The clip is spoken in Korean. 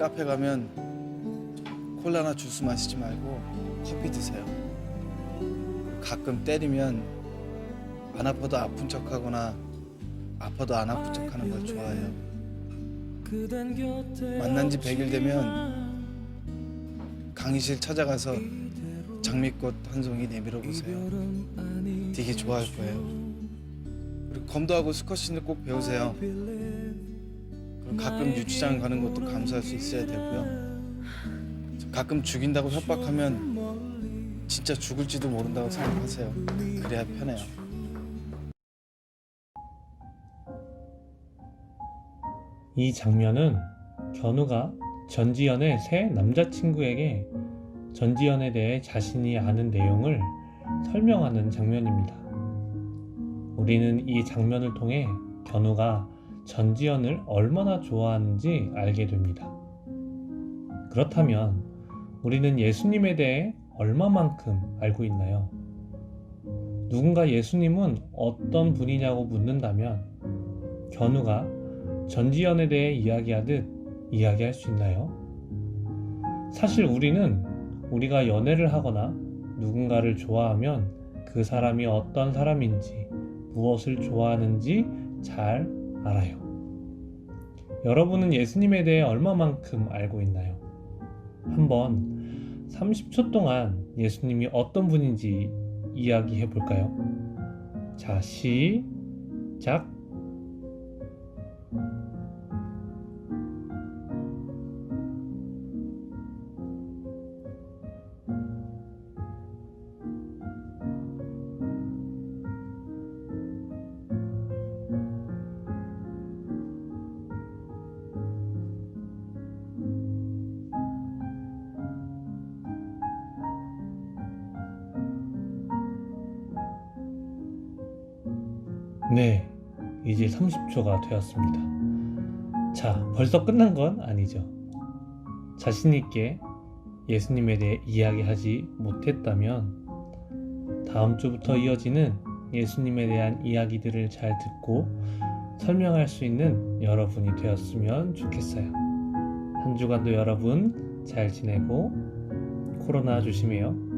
카페 가면 콜라나 주스 마시지 말고 커피 드세요. 가끔 때리면 안 아파도 아픈 척하거나 아파도 안 아픈 척하는 걸 좋아해요. 만난 지 100일 되면 강의실 찾아가서 장미꽃 한 송이 내밀어 보세요. 되게 좋아할 거예요. 그리고 검도하고 스쿼시는 꼭 배우세요. 가끔 유치장 가는 것도 감수할 수 있어야 되고요. 가끔 죽인다고 협박하면 진짜 죽을지도 모른다고 생각하세요. 그래야 편해요. 이 장면은 견우가 전지현의 새 남자친구에게 전지현에 대해 자신이 아는 내용을 설명하는 장면입니다. 우리는 이 장면을 통해 견우가 전지현을 얼마나 좋아하는지 알게 됩니다. 그렇다면 우리는 예수님에 대해 얼마만큼 알고 있나요? 누군가 예수님은 어떤 분이냐고 묻는다면 견우가 전지현에 대해 이야기하듯 이야기할 수 있나요? 사실 우리는 우리가 연애를 하거나 누군가를 좋아하면 그 사람이 어떤 사람인지 무엇을 좋아하는지 잘 알아요. 여러분은 예수님에 대해 얼마만큼 알고 있나요? 한번 30초 동안 예수님이 어떤 분인지 이야기해 볼까요? 자, 시작. 네, 이제 30초가 되었습니다. 자, 벌써 끝난 건 아니죠. 자신있게 예수님에 대해 이야기하지 못했다면 다음 주부터 이어지는 예수님에 대한 이야기들을 잘 듣고 설명할 수 있는 여러분이 되었으면 좋겠어요. 한 주간도 여러분 잘 지내고 코로나 조심해요.